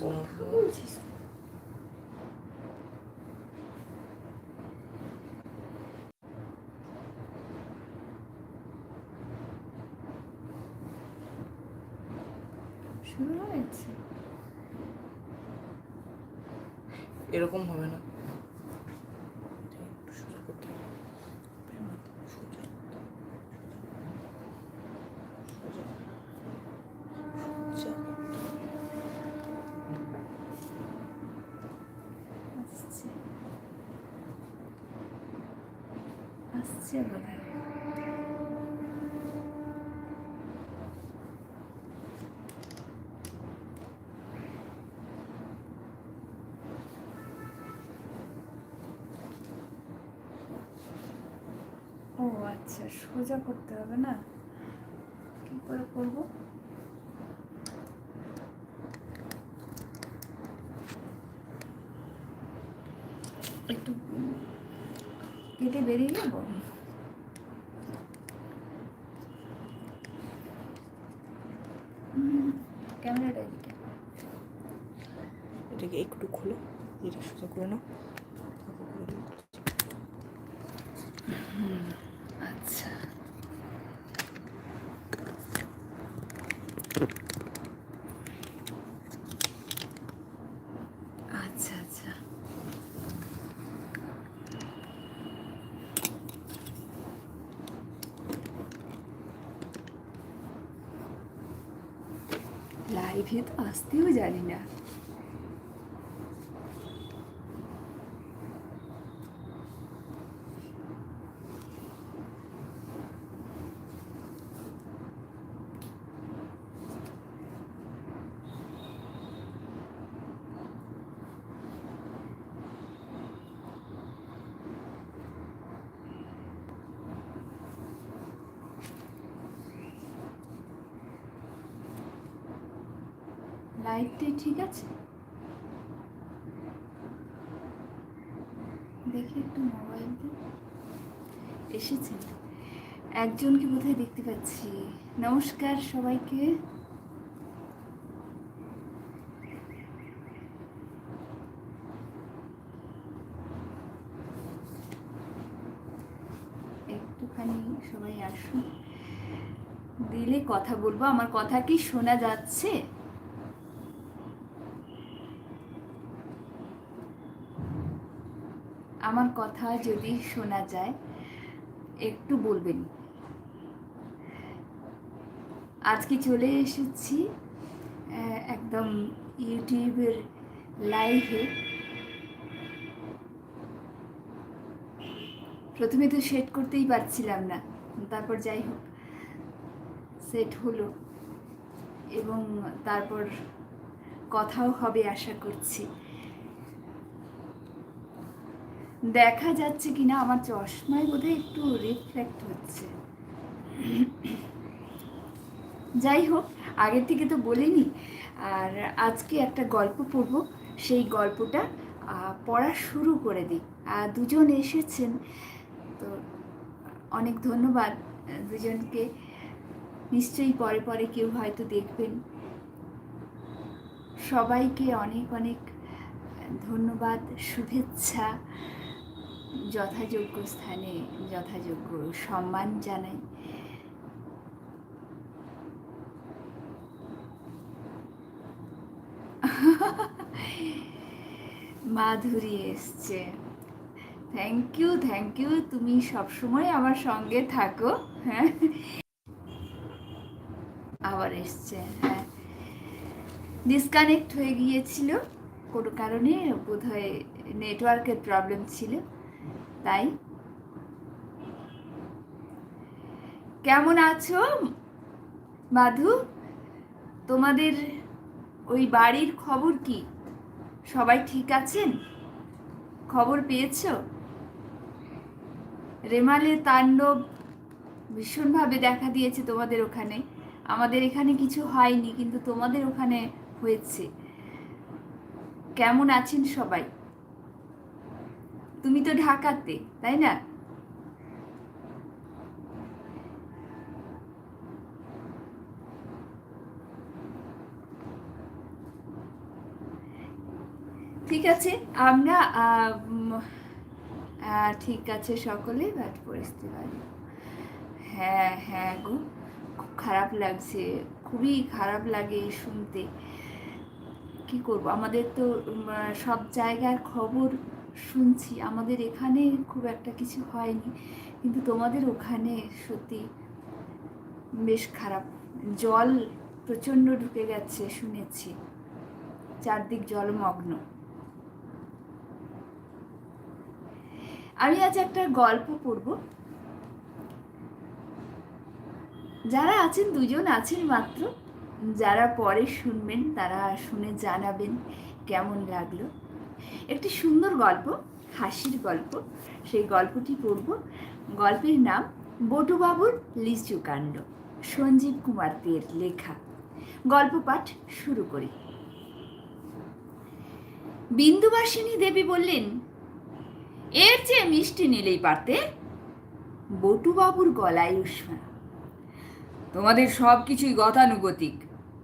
বলছিস শুরু হয়েছে এরকম হবে না একটু সোজা করতে হবে। সোজা। সোজা। সোজা। আসছে আসছে হয় ও আচ্ছা সোজা করতে হবে না? কি করে করব? একটু কেটে বেরিয়ে যাব? এটা সোজা করে নাও। আচ্ছা আচ্ছা আচ্ছা লাইভে তো আসতেও জানি না লাইটটাই ঠিক আছে? দেখি একটু মোবাইল এসেছেন একজনকে বোধহয় দেখতে পাচ্ছি। নমস্কার সবাইকে। একটুখানি সবাই আসুন। দিলে কথা বলব। আমার কথা কি শোনা যাচ্ছে? আমার কথা যদি শোনা যায়, একটু বলবেন। আজকে চলে এসেছি একদম ইউটিউবের লাইভে। প্রথমে তো সেট করতেই পারছিলাম না, তারপর যাই হোক, সেট হলো এবং তারপর কথাও হবে আশা করছি। দেখা যাচ্ছে কিনা, আমার চশমায় বোধহয় একটু রিফ্লেক্ট হচ্ছে। যাই হোক, আগের থেকে তো বলিনি, আর আজকে একটা গল্প পড়ব। সেই গল্পটা পড়া শুরু করে দিই। দুজন এসেছেন, তো অনেক ধন্যবাদ, দুজনকে। নিশ্চয়ই পরে পরে কেউ হয়তো দেখবেন। সবাইকে অনেক অনেক ধন্যবাদ, শুভেচ্ছা। যথাযোগ্য স্থানে যথাযোগ্য সম্মান জানাই মাধুরী এসছে। থ্যাংক ইউ থ্যাংক ইউ তুমি সবসময় আমার সঙ্গে থাকো হ্যাঁ। আবার এসছে হ্যাঁ। ডিসকানেক্ট হয়ে গিয়েছিল, কোনো কারণে বোধহয় নেটওয়ার্কের প্রবলেম ছিল। তাই? কেমন আছো? মাধু, তোমাদের ওই বাড়ির খবর কি? সবাই ঠিক আছেন? খবর পেয়েছ? রেমালে তাণ্ডব ভীষণভাবে দেখা দিয়েছে তোমাদের ওখানে। আমাদের এখানে কিছু হয়নি, কিন্তু তোমাদের ওখানে হয়েছে। কেমন আছেন সবাই? তুমি তো ঢাকাতে, তাই না? ঠিক আছে, আমরা ঠিক আছে সকলে বাট পরিস্থিতি হ্যাঁ হ্যাঁ গো, খুব খারাপ লাগছে, খুবই খারাপ লাগে শুনতে। কি করব? আমাদের তো সব জায়গার খবর শুনছি। আমাদের এখানে খুব একটা কিছু হয়নি। কিন্তু তোমাদের ওখানে সত্যি বেশ খারাপ। জল প্রচণ্ড ঢুকে গেছে, শুনেছি। চারদিক জলমগ্ন। আমি আজ একটা গল্প পড়ব। যারা আছেন, দুজন আছেন মাত্র। যারা পরে শুনবেন, তারা শুনে জানাবেন কেমন লাগল। একটি সুন্দর গল্প, হাসির গল্প। সেই গল্পটি পড়ব। গল্পের নাম বটুবাবুর লিচু কাণ্ড, সঞ্জীব কুমার দের লেখা। গল্প পাঠ শুরু করি। বিন্দুবাসিনী দেবী বললেন, এর চেয়ে মিষ্টি নিলেই পারতে? বটুবাবুর গলায় উষ্মা। তোমাদের সব কিছুই গতানুগতিক।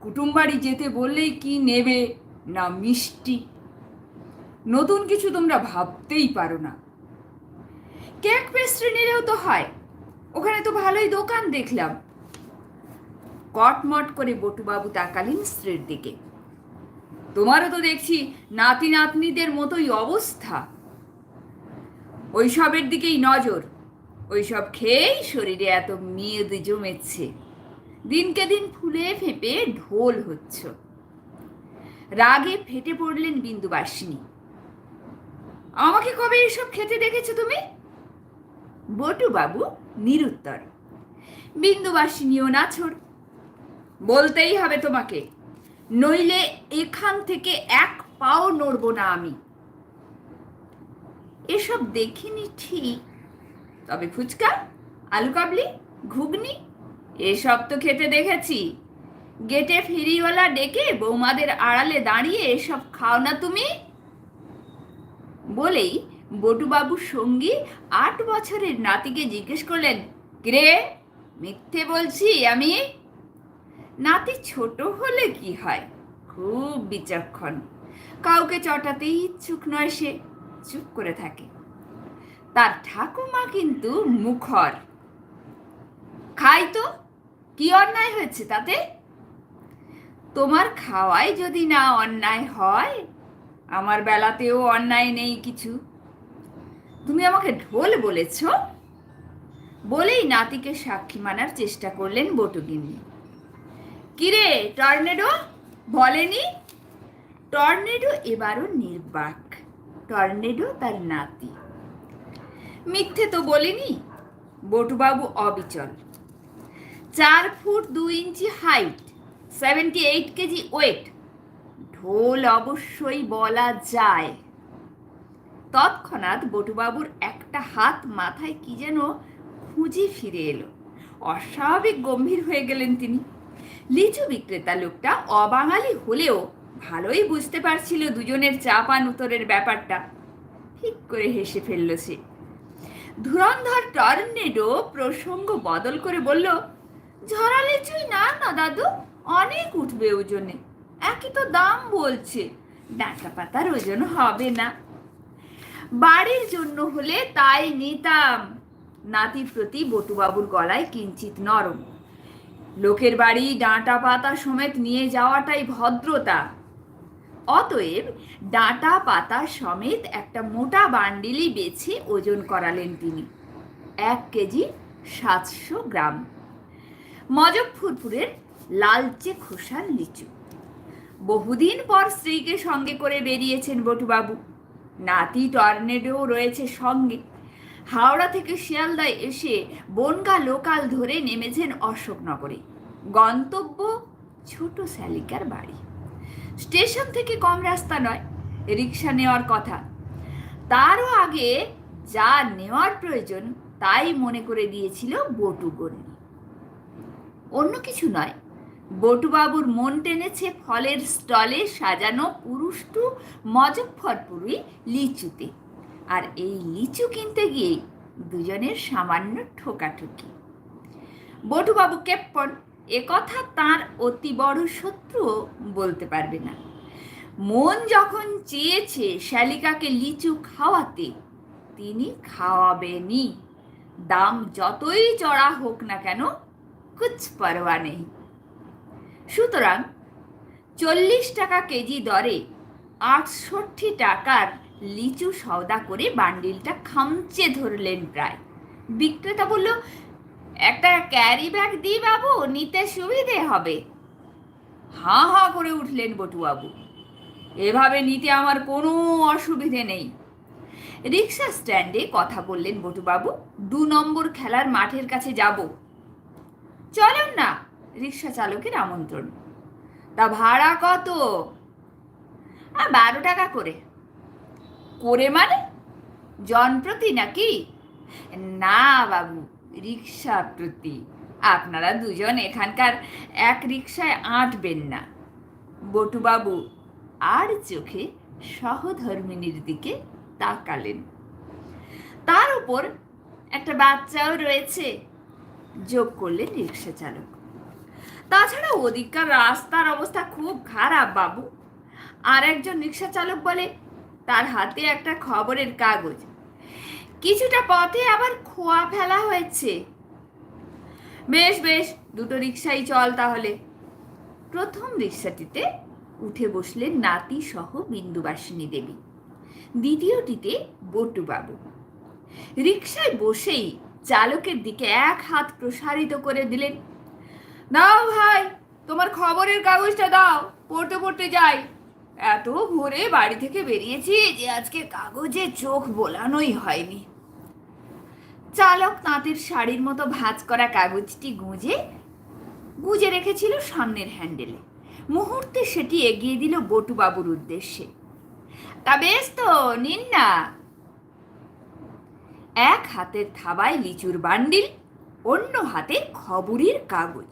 কুটুমবাড়ি যেতে বললেই কি নেবে না মিষ্টি? নতুন কিছু তোমরা ভাবতেই পারো না। কেক পেস্ট্রি নিলেও তো হয়। ওখানে তো ভালোই দোকান দেখলাম। কটমট করে বটুবাবু তাকালেন স্ত্রীর দিকে। তোমারও তো দেখছি নাতি নাতনিদের মতোই অবস্থা। ওইসবের দিকেই নজর। ওইসব খেয়েই শরীরে এত মেদ জমেছে। দিনকে দিন ফুলে ফেঁপে ঢোল হচ্ছ। রাগে ফেটে পড়লেন বিন্দুবাসিনী। আমাকে কবে এসব খেতে দেখেছ তুমি? বটুবাবু নিরুত্তর। বিন্দুবাসিনীও নাছড় বলতেই হবে তোমাকে, নইলে এখান থেকে এক পাও নড়ব না আমি। এসব দেখিনি ঠিক, তবে ফুচকা আলু কাবলি ঘুগনি, এসব তো খেতে দেখেছি। গেটে ফেরিওয়ালা ডেকে বৌমাদের আড়ালে দাঁড়িয়ে এসব খাও না তুমি? বলেই বটুবাবুর সঙ্গী আট বছরের নাতিকে জিজ্ঞেস করলেন, কিরে, মিথ্যে বলছি আমি? নাতি ছোট হলে কি হয়? খুব বিচক্ষণ। কাউকে চটাতেই ইচ্ছুক নয় সে, চুপ করে থাকে। তার ঠাকুমা কিন্তু মুখর। খাই তো, কি অন্যায় হয়েছে তাতে? তোমার খাওয়াই যদি না অন্যায় হয় আমার বেলাতেও অন্যায় নেই কিছু। তুমি আমাকে ঢোল বলেছ? বলেই নাতিকে সাক্ষী মানার চেষ্টা করলেন বটুগিন্নি। কিরে, টর্নেডো? বলেনি? টর্নেডো এবারও নির্বাক। টর্নেডো তার নাতি। মিথ্যে তো বলিনি? বটুবাবু অবিচল। চার ফুট দু inch height seventy eight kg weight ঢোল অবশ্যই বলা যায়। তৎক্ষণাৎ বটুবাবুর একটা হাত মাথায় কি যেন খুঁজে ফিরে এলো। অস্বাভাবিক গম্ভীর হয়ে গেলেন তিনি। লিচু বিক্রেতা লোকটা অবাঙালি হলেও ভালোই বুঝতে পারছিল দুজনের চাপান উত্তরের ব্যাপারটা। ঠিক করে হেসে ফেলল সে। ধুরন্ধর টর্নেডো প্রসঙ্গ বদল করে বলল, ঝরা লিচুই না না দাদু, অনেক উঠবে ওজনে। একই তো দাম বলছে। ডাঁটা পাতার ওজন হবে না। বাড়ির জন্য হলে তাই নিতাম। নাতির প্রতি বটুবাবুর গলায় কিঞ্চিত নরম। লোকের বাড়ি ডাঁটা পাতা সমেত নিয়ে যাওয়াটাই ভদ্রতা। অতএব ডাঁটা পাতা সমেত একটা মোটা বান্ডিলই বেছে ওজন করালেন তিনি। এক কেজি সাতশো গ্রাম। মজফরপুরের লালচে খোসার লিচু। বহুদিন পর স্ত্রীকে সঙ্গে করে বেরিয়েছেন বটুবাবু। নাতি টর্নেডো রয়েছে সঙ্গে। হাওড়া থেকে শিয়ালদায় এসে বনগা লোকাল ধরে নেমেছেন অশোকনগরে। গন্তব্য ছোট শ্যালিকার বাড়ি। স্টেশন থেকে কম রাস্তা নয় রিক্সা নেওয়ার কথা। তারও আগে যা নেওয়ার প্রয়োজন, তাই মনে করে দিয়েছিল বটুগন্নি অন্য কিছু নয় বটুবাবুর মন টেনেছে ফলের স্টলে সাজানো পুরুষটু মজফরপুরি লিচুতে। আর এই লিচু কিনতে গিয়ে দুজনের সামান্য ঠোকাঠুকি। বটুবাবু কেপ্পন, এ কথা তার অতি বড় শত্রুও বলতে পারবে না। মন যখন চেয়েছে শ্যালিকাকে লিচু খাওয়াতে, তিনি খাওয়াবেনই। দাম যতই চড়া হোক না কেন, কুছ পরোয়া নেই। সুতরাং চল্লিশ টাকা কেজি দরে আটষট্টি টাকার লিচু সওদা করে বান্ডিলটা খামচে ধরলেন প্রায়। বিক্রেতা বলল, একটা ক্যারি ব্যাগ দিই বাবু, নিতে সুবিধে হবে। হাঁ হাঁ করে উঠলেন বটুবাবু এভাবে নিতে আমার কোনো অসুবিধে নেই। রিক্সা স্ট্যান্ডে কথা বললেন বটুবাবু, দু নম্বর খেলার মাঠের কাছে যাব। চলুন না রিক্সা চালকের আমন্ত্রণ। তা ভাড়া কত? বারো টাকা করে। করে মানে? জন প্রতি নাকি? না বাবু, রিক্সা প্রতি। আপনারা দুজন এখানকার এক রিক্সায় আঁটবেন না। বটুবাবু আর চোখে সহধর্মিনীর দিকে তাকালেন। তার উপর একটা বাচ্চাও রয়েছে। যোগ করলেন রিক্সা চালক। তাছাড়া ওদিককার রাস্তার অবস্থা খুব খারাপ, বাবু। আর একজন রিক্সা চালক বলে, তার হাতে একটা খবরের কাগজ। কিছুটা পথে আবার খোয়া ফেলা হয়েছে। বেশ বেশ, দুটো রিক্সাই চল তাহলে। প্রথম রিক্সাটিতে উঠে বসলেন নাতি সহ বিন্দুবাসিনী দেবী। দ্বিতীয়টিতে বটুবাবু। রিক্সায় বসেই চালকের দিকে এক হাত প্রসারিত করে দিলেন। দাও ভাই, তোমার খবরের কাগজটা দাও, পড়তে পড়তে যাই। এত ভোরে বাড়ি থেকে বেরিয়েছি যে আজকে কাগজে চোখ বোলানোই হয়নি। চালক তাঁতের শাড়ির মতো ভাঁজ করা কাগজটি গুঁজে গুঁজে রেখেছিল সামনের হ্যান্ডেলে। মুহূর্তে সেটি এগিয়ে দিল বটুবাবুর উদ্দেশ্যে। তা বেশ তো, নিন না। এক হাতের থাবায় লিচুর বান্ডিল, অন্য হাতে খবরের কাগজ।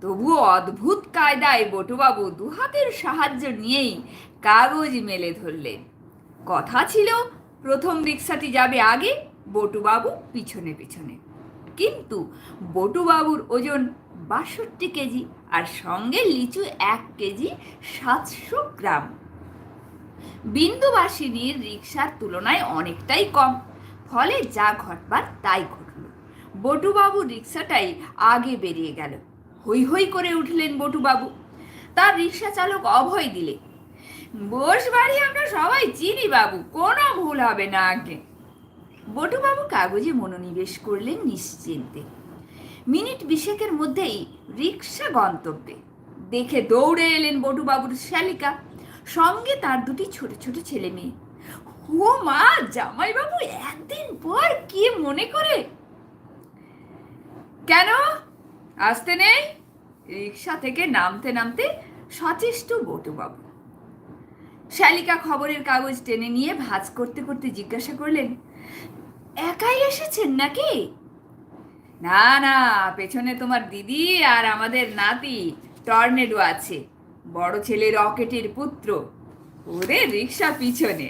তবুও অদ্ভুত কায়দায় বটুবাবু দু হাতের সাহায্য নিয়েই কাগজ মেলে ধরলেন। কথা ছিল, প্রথম রিক্সাটি যাবে আগে বটুবাবু পিছনে পিছনে। কিন্তু বটুবাবুর ওজন বাষট্টি কেজি আর সঙ্গে লিচু এক কেজি সাতশো গ্রাম। বিন্দুবাসিনীর রিক্সার তুলনায় অনেকটাই কম, ফলে যা ঘটবার তাই ঘটল। বটুবাবু রিক্সাটাই আগে বেরিয়ে গেল। হই হই করে উঠলেন বটুবাবু। তার রিক্সা চালক অভয় দিলে, বস বাড়ি আমরা সবাই চিনি বাবু, কোনো ভুল হবে না আগে। বটুবাবু কাগজে মনোনিবেশ করলেন নিশ্চিন্তে। মিনিট বিশেকের মধ্যেই রিক্সা গন্তব্যে। দেখে দৌড়ে এলেন বটুবাবুর শালিকা। সঙ্গে তার দুটি ছোট ছোট ছেলে মেয়ে। ও মা, জামাইবাবু, একদিন পর কি মনে করে? কেন? আসতে নেই। রিক্সা থেকে নামতে নামতে সচেষ্ট বটুবাবু। শালিকা খবরের কাগজ টেনে নিয়ে ভাঁজ করতে করতে জিজ্ঞাসা করলেন, একাই এসেছেন নাকি? না না, পেছনে তোমার দিদি আর আমাদের নাতি, টর্নেডো আছে, বড় ছেলে রকেটের পুত্র ওরে রিক্সা পিছনে।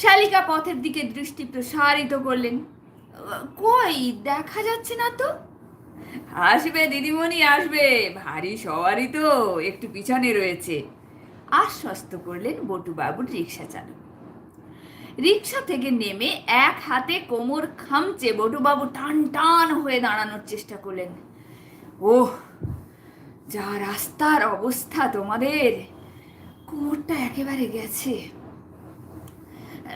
শালিকা পথের দিকে দৃষ্টি প্রসারিত করলেন, কই, দেখা যাচ্ছে না তো? আসবে, দিদিমণি আসবে। ভারী সবারই তো একটু পিছনে রয়েছে। আশ্বস্ত করলেন বটুবাবুর রিক্সা চালক। রিক্সা থেকে নেমে এক হাতে কোমর খামচে বটুবাবু টান টান হয়ে দাঁড়ানোর চেষ্টা করলেন। ওহ, যা রাস্তার অবস্থা তোমাদের। কোমরটা একেবারে গেছে।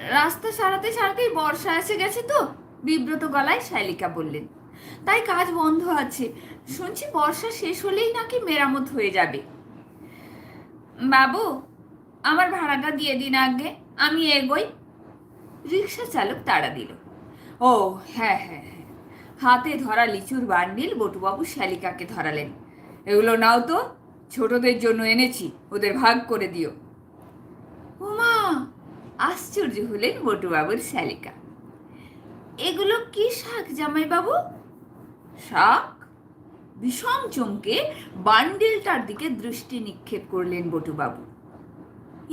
রাস্তা সারাতে সারাতেই বর্ষা এসে গেছে তো? বিব্রত গলায় শালিকা বললেন। তাই কাজ বন্ধ আছে। শুনছি বর্ষা শেষ হলেই নাকি মেরামত হয়ে যাবে। বাবু, আমার ভাড়াটা দিয়ে দিন আগে, আমি এগোই। রিক্সা চালক তাড়া দিল। ও হ্যাঁ হ্যাঁ হ্যাঁ। হাতে ধরা লিচুর বান্ডিল, বটুবাবু শালিকাকে ধরালেন। এগুলো নাও তো, ছোটদের জন্য এনেছি, ওদের ভাগ করে দিও। উমা, আশ্চর্য হলেন বটুবাবুর শ্যালিকা এগুলো কি শাক জামাইবাবু? শাক, বিষম চমকে বান্ডিলটার দিকে দৃষ্টি নিক্ষেপ করলেন বটুবাবু।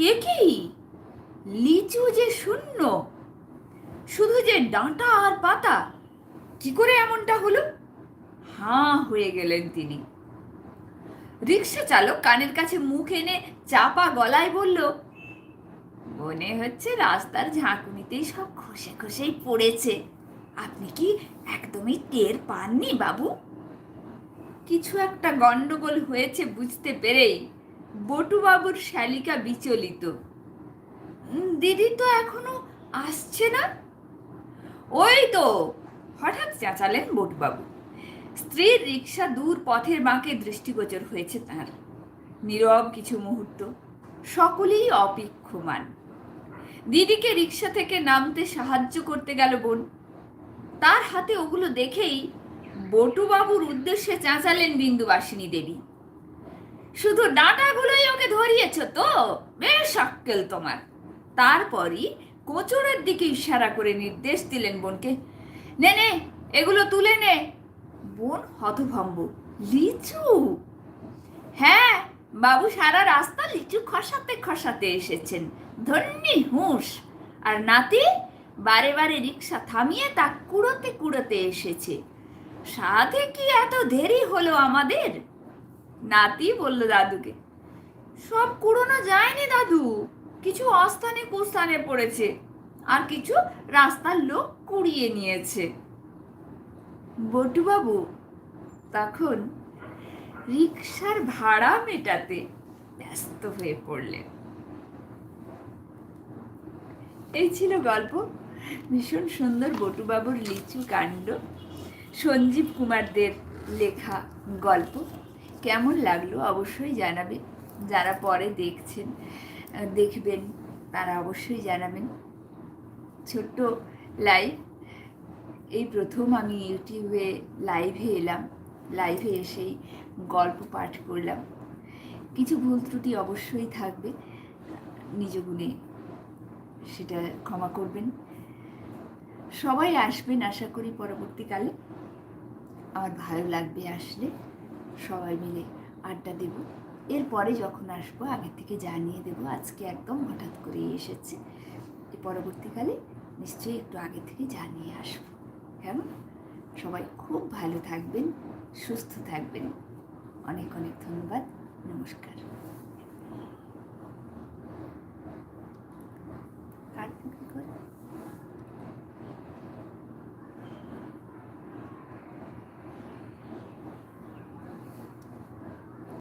এ কি? লিচু যে শূন্য, শুধু যে ডাঁটা আর পাতা, কি করে এমনটা হলো? হাঁ, হয়ে গেলেন তিনি। রিক্সা চালক কানের কাছে মুখ এনে চাপা গলায় বলল, মনে হচ্ছে রাস্তার ঝাঁকুনিতেই সব খসে খসেই পড়েছে। আপনি কি একদমই টের পাননি, বাবু? কিছু একটা গন্ডগোল হয়েছে বুঝতে পেরেই বটুবাবুর শালিকা বিচলিত। দিদি তো এখনও আসছে না? ওই তো, হঠাৎ চেঁচালেন বটুবাবু। স্ত্রীর রিক্সা দূর পথের বাঁকে দৃষ্টিগোচর হয়েছে তার। নীরব কিছু মুহূর্ত, সকলেই অপেক্ষমান। দিদিকে রিক্সা থেকে নামতে সাহায্য করতে গেল বোন। তার হাতে ওগুলো দেখেই বটুবাবুর উদ্দেশ্যে চেঁচালেন বিন্দুবাসিনী দেবী। শুধু ডাঁটাগুলোই ওকে ধরিয়েছ তো? বেশ আক্কেল তোমার। তারপরই কোচরের দিকে ইশারা করে নির্দেশ দিলেন বোনকে, নে নে, এগুলো তুলে নে। বোন হতভম্ব, লিচু? হ্যাঁ বাবু সারা রাস্তা লিচু খসাতে খসাতে এসেছেন। ধন্যি, হুঁশ। আর নাতি বারে বারে রিক্সা থামিয়ে তা কুড়োতে কুড়োতে এসেছে। সাধে কি এত দেরি হলো আমাদের? নাতি বলল দাদুকে। সব কুড়োনো যায়নি দাদু। কিছু অস্থানে কুস্থানে পড়েছে। আর কিছু রাস্তার লোক কুড়িয়ে নিয়েছে। বটুবাবু তখন রিক্সার ভাড়া মেটাতে ব্যস্ত হয়ে পড়লেন। এই ছিল গল্প। ভীষণ সুন্দর বটুবাবুর লিচু কাণ্ড। সঞ্জীব কুমারদের লেখা গল্প। কেমন লাগল অবশ্যই জানাবে। যারা পরে দেখছেন দেখবেন, তারা অবশ্যই জানাবেন। ছোট্ট লাইভ। এই প্রথম আমি ইউটিউবে লাইভে এলাম। লাইভে এসেই গল্প পাঠ করলাম। কিছু ভুল ত্রুটি অবশ্যই থাকবে। নিজ গুণে সেটা ক্ষমা করবেন। সবাই আসবেন আশা করি পরবর্তীকালে। আমার ভালো লাগবে আসলে সবাই মিলে আড্ডা দেব। এরপরে যখন আসব, আগে থেকে জানিয়ে দেব আজকে একদম হঠাৎ করে এসেছে। পরবর্তীকালে নিশ্চয়ই একটু আগে থেকে জানিয়ে আসব। কেমন? সবাই খুব ভালো থাকবেন, সুস্থ থাকবেন। অনেক অনেক ধন্যবাদ। নমস্কার।